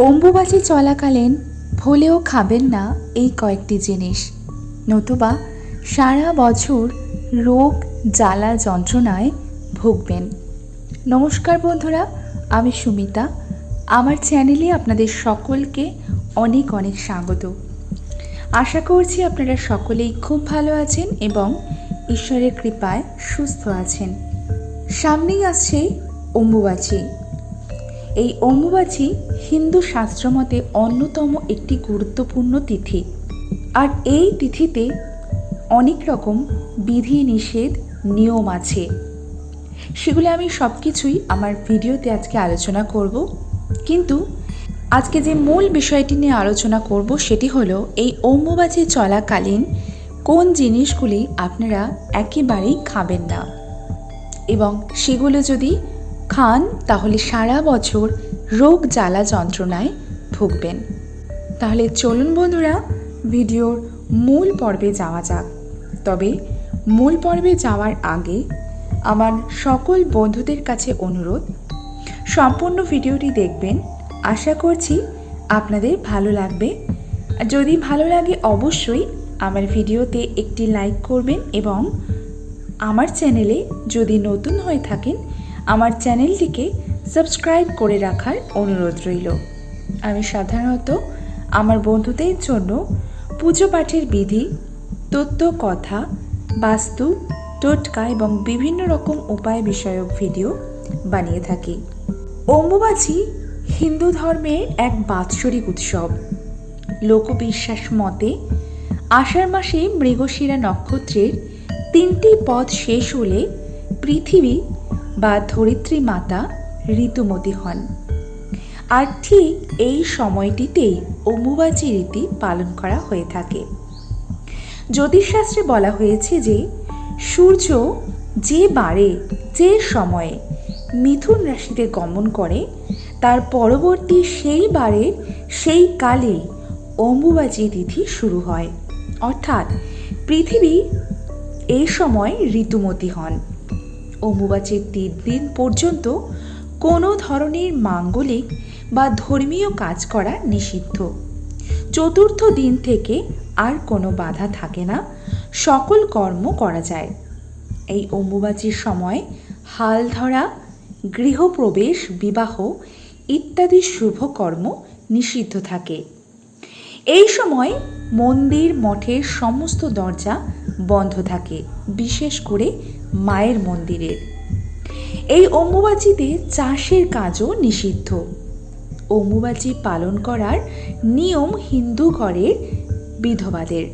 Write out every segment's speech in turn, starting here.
অম্বুবাচী চলাকালীন ভুলেও খাবেন না এই কয়েকটি জিনিস। নতুবা সারা বছর রোগ, জ্বালা যন্ত্রণায় ভুগবেন। নমস্কার বন্ধুরা, আমি সুমিতা। আমার চ্যানেলে আপনাদের সকলকে অনেক অনেক স্বাগত। আশা করছি আপনারা সকলেই খুব ভালো আছেন এবং ঈশ্বরের কৃপায় সুস্থ আছেন। সামনেই আসছে অম্বুবাচী। এই অম্বুবাচী হিন্দু শাস্ত্রমতে অন্যতম একটি গুরুত্বপূর্ণ তিথি। আর এই তিথিতে অনেক রকম বিধি নিষেধ নিয়ম আছে। সেগুলো আমি সব কিছুই আমার ভিডিওতে আজকে আলোচনা করব। কিন্তু আজকে যে মূল বিষয়টি নিয়ে আলোচনা করব সেটি হলো এই অম্বুবাচী চলাকালীন কোন জিনিসগুলি আপনারা একেবারেই খাবেন না। এবং সেগুলো যদি খান তাহলে সারা বছর রোগ জ্বালা যন্ত্রণায় ভুগবেন। তাহলে চলুন বন্ধুরা, ভিডিওর মূল পর্বে যাওয়া যাক। তবে মূল পর্বে যাওয়ার আগে আমার সকল বন্ধুদের কাছে অনুরোধ, সম্পূর্ণ ভিডিওটি দেখবেন। আশা করছি আপনাদের ভালো লাগবে। যদি ভালো লাগে অবশ্যই আমার ভিডিওতে একটি লাইক করবেন এবং আমার চ্যানেলে যদি নতুন হয়ে থাকেন আমার চ্যানেলটিকে সাবস্ক্রাইব করে রাখার অনুরোধ রইল। আমি সাধারণত আমার বন্ধুদের জন্য পুজো পাঠের বিধি, তত্ত্ব, কথা, বাস্তু, টোটকা এবং বিভিন্ন রকম উপায় বিষয়ক ভিডিও বানিয়ে থাকি। অম্বুবাচী হিন্দু ধর্মের এক বাৎসরিক উৎসব। লোকবিশ্বাস মতে আষাঢ় মাসে মৃগশিরা নক্ষত্রের তিনটি পদ শেষ হলে পৃথিবী বা ধরিত্রী মাতা ঋতুমতী হন। আর ঠিক এই সময়টিতেই অম্বুবাচী রীতি পালন করা হয়ে থাকে। জ্যোতিষশাস্ত্রে বলা হয়েছে যে, সূর্য যে বারে, যে সময়ে মিথুন রাশিতে গমন করে, তার পরবর্তী সেই বারে, সেই কালেই অম্বুবাচী তিথি শুরু হয়। অর্থাৎ পৃথিবী এই সময় ঋতুমতী হন। অম্বুবাচীর তিন দিন পর্যন্ত কোনো ধরনের মাঙ্গলিক বা ধর্মীয় কাজ করা নিষিদ্ধ। চতুর্থ দিন থেকে আর কোনো বাধা থাকে না, সকল কর্ম করা যায়। এই অম্বুবাচীর সময় হাল ধরা, গৃহপ্রবেশ, বিবাহ ইত্যাদি শুভ কর্ম নিষিদ্ধ থাকে। এই সময় মন্দির, মঠের সমস্ত দরজা বন্ধ থাকে, বিশেষ করে মায়ের মন্দিরের। এই অম্বুবাচীতে চাষের কাজও নিষিদ্ধ। অম্বুবাচী পালন করার নিয়ম হিন্দু ঘরের বিধবাদের।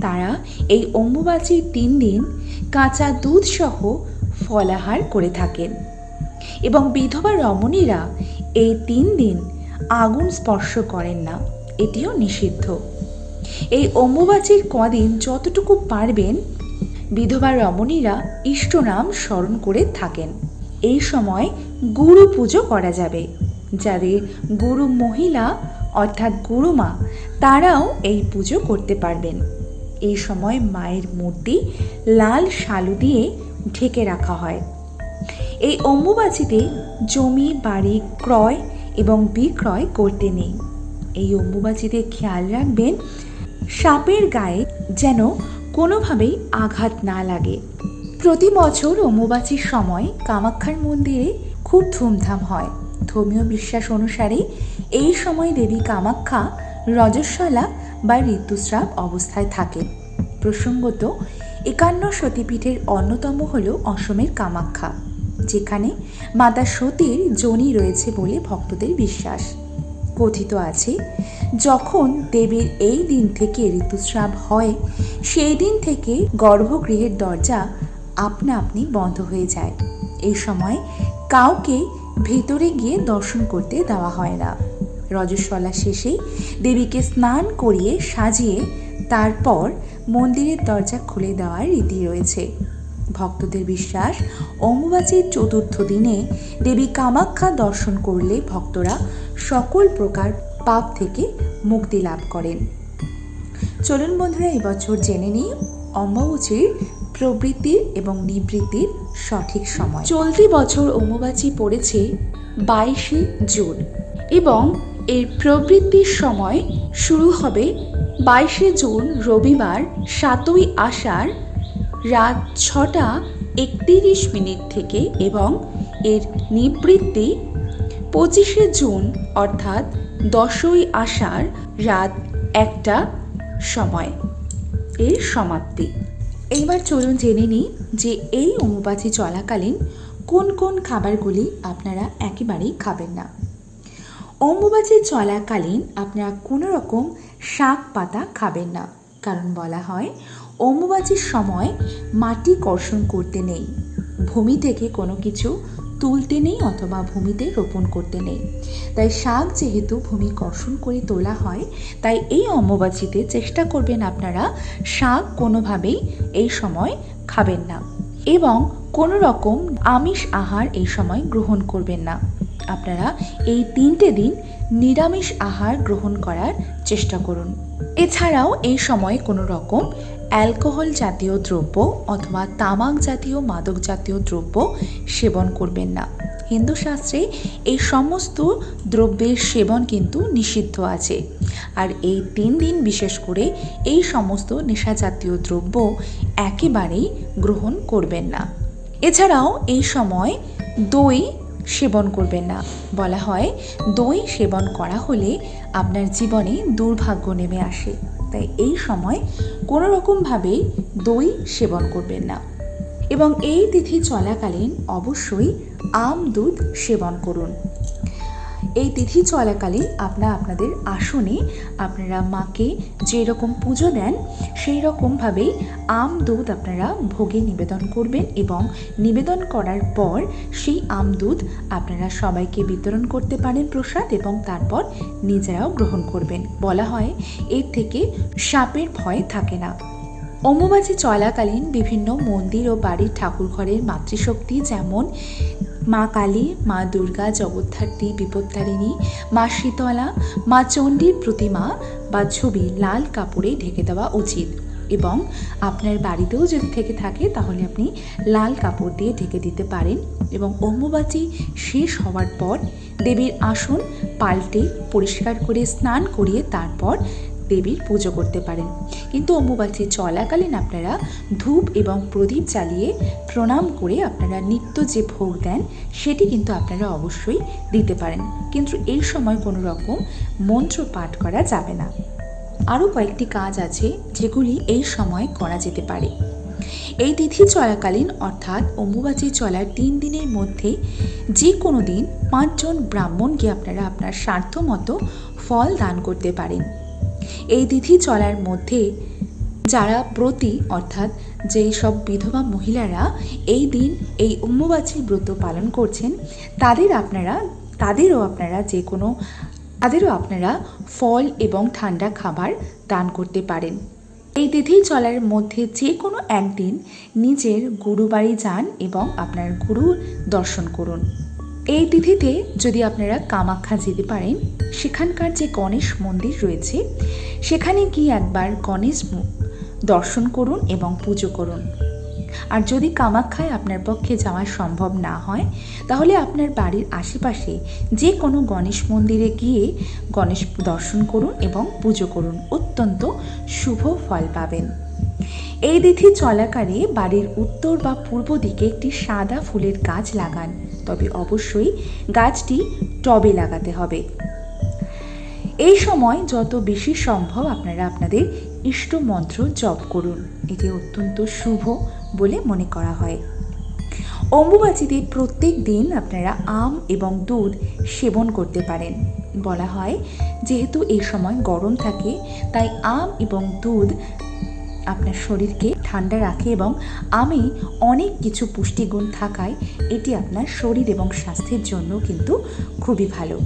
তারা এই অম্বুবাচীর তিন দিন কাঁচা দুধ সহ ফলাহার করে থাকেন এবং বিধবা রমণীরা এই তিন দিন আগুন স্পর্শ করেন না, এটিও নিষিদ্ধ। এই অম্বুবাচীর কদিন যতটুকু পারবেন, বিধবা রমণীরা ইষ্টনাম স্মরণ করে থাকেন। এই সময় গুরু পুজো করা যাবে। যাদের গুরু মহিলা, অর্থাৎ গুরুমা তারাও এই পুজো করতে পারবেন। এই সময় মায়ের মূর্তি লাল শালু দিয়ে ঢেকে রাখা হয়। এই অম্বুবাচীতে জমি, বাড়ি, ক্রয় এবং বিক্রয় করতে নেই। এই অম্বুবাচিতে খেয়াল রাখবেন সাপের গায়ে যেন কোনোভাবেই আঘাত না লাগে। প্রতি বছর অম্বুবাচীর সময় কামাক্ষার মন্দিরে খুব ধুমধাম হয়। ধর্মীয় বিশ্বাস অনুসারে এই সময় দেবী কামাক্ষা রজস্বলা বা ঋতুস্রাব অবস্থায় থাকেন প্রসঙ্গত, একান্ন সতীপীঠের অন্যতম হল অসমের কামাক্ষা যেখানে মাতা সতীর জনি রয়েছে বলে ভক্তদের বিশ্বাস। কথিত আছে, যখন দেবীর এই দিন থেকে ঋতুস্রাব হয়, সেই দিন থেকে গর্ভগৃহের দরজা আপনা আপনি বন্ধ হয়ে যায়। এই সময় কাউকে ভেতরে গিয়ে দর্শন করতে দেওয়া হয় না। রজস্বলা শেষে দেবীকে স্নান করিয়ে সাজিয়ে তারপর মন্দিরের দরজা খুলে দেওয়ার রীতি রয়েছে। ভক্তদের বিশ্বাস, অম্বুবাচীর চতুর্থ দিনে দেবী কামাখ্যা দর্শন করলে ভক্তরা সকল প্রকার পাপ থেকে মুক্তি লাভ করেন। চলুন বন্ধুরা, এবছর জেনে নিই অম্বাবুচির প্রবৃত্তির এবং নিবৃত্তির সঠিক সময়। চলতি বছর অম্বুবাচী পড়েছে বাইশে জুন এবং এর প্রবৃত্তির সময় শুরু হবে বাইশে জুন রবিবার সাতই আষাঢ় রাত ছটা একতিরিশ মিনিট থেকে এবং এর নিবৃত্তি পঁচিশে জুন, অর্থাৎ দশই আষাঢ় রাত একটা সময়। এর সমাপ্তি। এইবার চলুন জেনে নিই যে এই অম্বুবাচী চলাকালীন কোন কোন খাবারগুলি আপনারা একেবারেই খাবেন না। অম্বুবাচী চলাকালীন আপনারা কোনো রকম শাক পাতা খাবেন না, কারণ বলা হয় অম্বুবাচীর সময় মাটি কর্ষণ করতে নেই। ভূমি থেকে কোনো কিছু তুলতে নেই অথবা ভূমিতে রোপণ করতে নেই। তাই শাক যেহেতু ভূমি কর্ষণ করে তোলা হয়, তাই এই অম্বুবাচীতে চেষ্টা করবেন আপনারা শাক কোনোভাবেই এই সময় খাবেন না এবং কোনো রকম আমিষ আহার এই সময় গ্রহণ করবেন না। আপনারা এই তিনটে দিন নিরামিষ আহার গ্রহণ করার চেষ্টা করুন। এছাড়াও এই সময় কোনো রকম অ্যালকোহল জাতীয় দ্রব্য অথবা তামাক জাতীয়, মাদক জাতীয় দ্রব্য সেবন করবেন না। হিন্দু শাস্ত্রে এই সমস্ত দ্রব্যের সেবন কিন্তু নিষিদ্ধ আছে। আর এই তিন দিন বিশেষ করে এই সমস্ত নেশাজাতীয় দ্রব্য একেবারেই গ্রহণ করবেন না। এছাড়াও এই সময় দই সেবন করবেন না। বলা হয়, দই সেবন করা হলে আপনার জীবনে দুর্ভাগ্য নেমে আসে। তাই এই সময় কোনো রকমভাবেই দই সেবন করবেন না। এবং এই তিথি চলাকালীন অবশ্যই আম দুধ সেবন করুন। এই তিথি চলাকালীন আপনারা আপনাদের আসনে আপনারা মাকে যেরকম পুজো দেন সেই রকমভাবেই আম দুধ আপনারা ভোগে নিবেদন করবেন এবং নিবেদন করার পর সেই আম দুধ আপনারা সবাইকে বিতরণ করতে পারেন প্রসাদ এবং তারপর নিজেরাও গ্রহণ করবেন। বলা হয়, এর থেকে সাপের ভয় থাকে না। অম্বুবাচী চলাকালীন বিভিন্ন মন্দির ও বাড়ির ঠাকুরঘরের মাতৃশক্তি যেমন মা কালী, মা দুর্গা, জগদ্ধাত্রী, বিপত্তারিণী, মা শীতলা, মা চণ্ডীর প্রতিমা বা ছবি লাল কাপড়ে ঢেকে দেওয়া উচিত। এবং আপনার বাড়িতেও যদি থেকে থাকে, তাহলে আপনি লাল কাপড় দিয়ে ঢেকে দিতে পারেন এবং অম্বুবাচী শেষ হওয়ার পর দেবীর আসন পাল্টে পরিষ্কার করে স্নান করিয়ে তারপর দেবীর পুজো করতে পারেন। কিন্তু অম্বুবাচী চলাকালীন আপনারা ধূপ এবং প্রদীপ জ্বালিয়ে প্রণাম করে আপনারা নিত্য যে ভোগ দেন, সেটি কিন্তু আপনারা অবশ্যই দিতে পারেন। কিন্তু এই সময় কোনো রকম মন্ত্র পাঠ করা যাবে না। আরও কয়েকটি কাজ আছে যেগুলি এই সময় করা যেতে পারে। এই তিথি চলাকালীন অর্থাৎ অম্বুবাচী চলার তিন দিনের মধ্যে যে কোনো দিন পাঁচজন ব্রাহ্মণকে আপনারা আপনার স্বার্থ মতো ফল দান করতে পারেন। এই তিথি চলার মধ্যে যারা প্রতি, অর্থাৎ যেই সব বিধবা মহিলারা এই দিন এই অম্বুবাচী ব্রত পালন করছেন, তাদের আপনারা, তাদেরও আপনারা যে কোনো, তাদেরও আপনারা ফল এবং ঠান্ডা খাবার দান করতে পারেন। এই তিথি চলার মধ্যে যে কোনো একদিন নিজের গুরু বাড়ি যান এবং আপনার গুরু দর্শন করুন। এই তিথিতে যদি আপনারা কামাখ্যা যেতে পারেন, সেখানকার যে গণেশ মন্দির রয়েছে, সেখানে গিয়ে একবার গণেশ দর্শন করুন এবং পুজো করুন। আর যদি কামাখ্যায় আপনার পক্ষে যাওয়া সম্ভব না হয়, তাহলে আপনার বাড়ির আশেপাশে যে কোনো গণেশ মন্দিরে গিয়ে গণেশ দর্শন করুন এবং পুজো করুন। অত্যন্ত শুভ ফল পাবেন। এই তিথি চলাকালে বাড়ির উত্তর বা পূর্ব দিকে একটি সাদা ফুলের গাছ লাগান। তবে অবশ্যই গাছটি টবে লাগাতে হবে। এই সময় যত বেশি সম্ভব আপনারা আপনাদের ইষ্ট মন্ত্র জপ করুন। এটি অত্যন্ত শুভ বলে মনে করা হয়। অম্বুবাচিতে প্রত্যেক দিন আপনারা আম এবং দুধ সেবন করতে পারেন। বলা হয়, যেহেতু এই সময় গরম থাকে, তাই আম এবং দুধ আপনার শরীরকে ঠান্ডা রাখে এবং আমি অনেক কিছু পুষ্টিগুণ থাকায় এটি আপনার শরীর এবং স্বাস্থ্যের জন্য কিন্তু খুবই ভালো।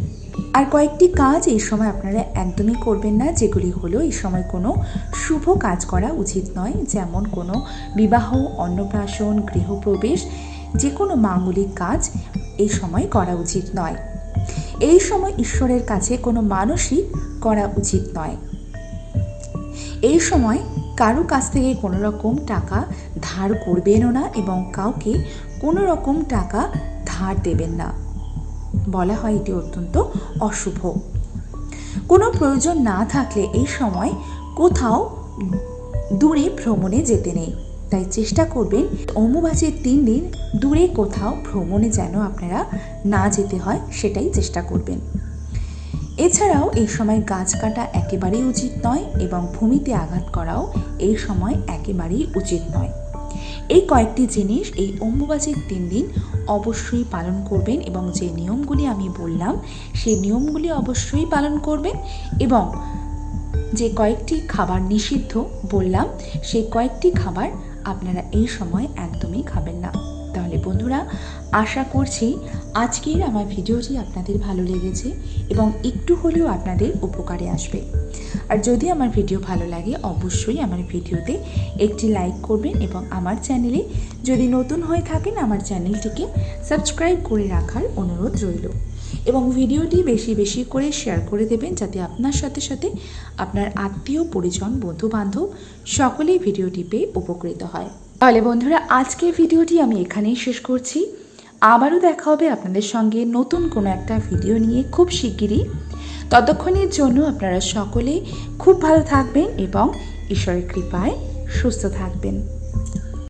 আর কয়েকটি কাজ এই সময় আপনারা একদমই করবেন না, যেগুলি হলো এই সময় কোনো শুভ কাজ করা উচিত নয়, যেমন কোনো বিবাহ, অন্নপ্রাশন, গৃহপ্রবেশ যে কোনো মাঙ্গলিক কাজ এই সময় করা উচিত নয়। এই সময় ঈশ্বরের কাছে কোনো মানসিক করা উচিত নয়। এই সময় কারও কাছ থেকে কোনো রকম টাকা ধার করবেনও না এবং কাউকে কোনো রকম টাকা ধার দেবেন না। বলা হয় এটি অত্যন্ত অশুভ। কোনো প্রয়োজন না থাকলে এই সময় কোথাও দূরে ভ্রমণে যেতে নেই। তাই চেষ্টা করবেন অম্বুবাচীর তিন দিন দূরে কোথাও ভ্রমণে যেন আপনারা না যেতে হয়, সেটাই চেষ্টা করবেন। এছাড়াও এই সময় গাছ কাটা একেবারেই উচিত নয় এবং ভূমিতে আঘাত করাও এই সময় একেবারেই উচিত নয়। এই কয়েকটি জিনিস এই অম্বুবাচীর তিন দিন অবশ্যই পালন করবেন এবং যে নিয়মগুলি আমি বললাম, সেই নিয়মগুলি অবশ্যই পালন করবেন এবং যে কয়েকটি খাবার নিষিদ্ধ বললাম, সেই কয়েকটি খাবার আপনারা এই সময় একদমই খাবেন না। তাহলে বন্ধুরা, আশা করছি আজকের আমার ভিডিওটি আপনাদের ভালো লেগেছে এবং একটু হলেও আপনাদের উপকারে আসবে। আর যদি আমার ভিডিও ভালো লাগে, অবশ্যই আমার ভিডিওতে একটি লাইক করবেন এবং আমার চ্যানেলে যদি নতুন হয়ে থাকেন, আমার চ্যানেলটিকে সাবস্ক্রাইব করে রাখার অনুরোধ রইল। এবং ভিডিওটি বেশি বেশি করে শেয়ার করে দেবেন যাতে আপনার সাথে সাথে আপনার আত্মীয়, পরিজন বন্ধু বান্ধব সকলেই ভিডিওটি পেয়ে উপকৃত হয়। তাহলে বন্ধুরা, আজকের ভিডিওটি আমি এখানেই শেষ করছি। আবারও দেখা হবে আপনাদের সঙ্গে নতুন কোনো একটা ভিডিও নিয়ে খুব শিগগিরই। ততক্ষণের জন্য আপনারা সকলে খুব ভালো থাকবেন এবং ঈশ্বরের কৃপায় সুস্থ থাকবেন।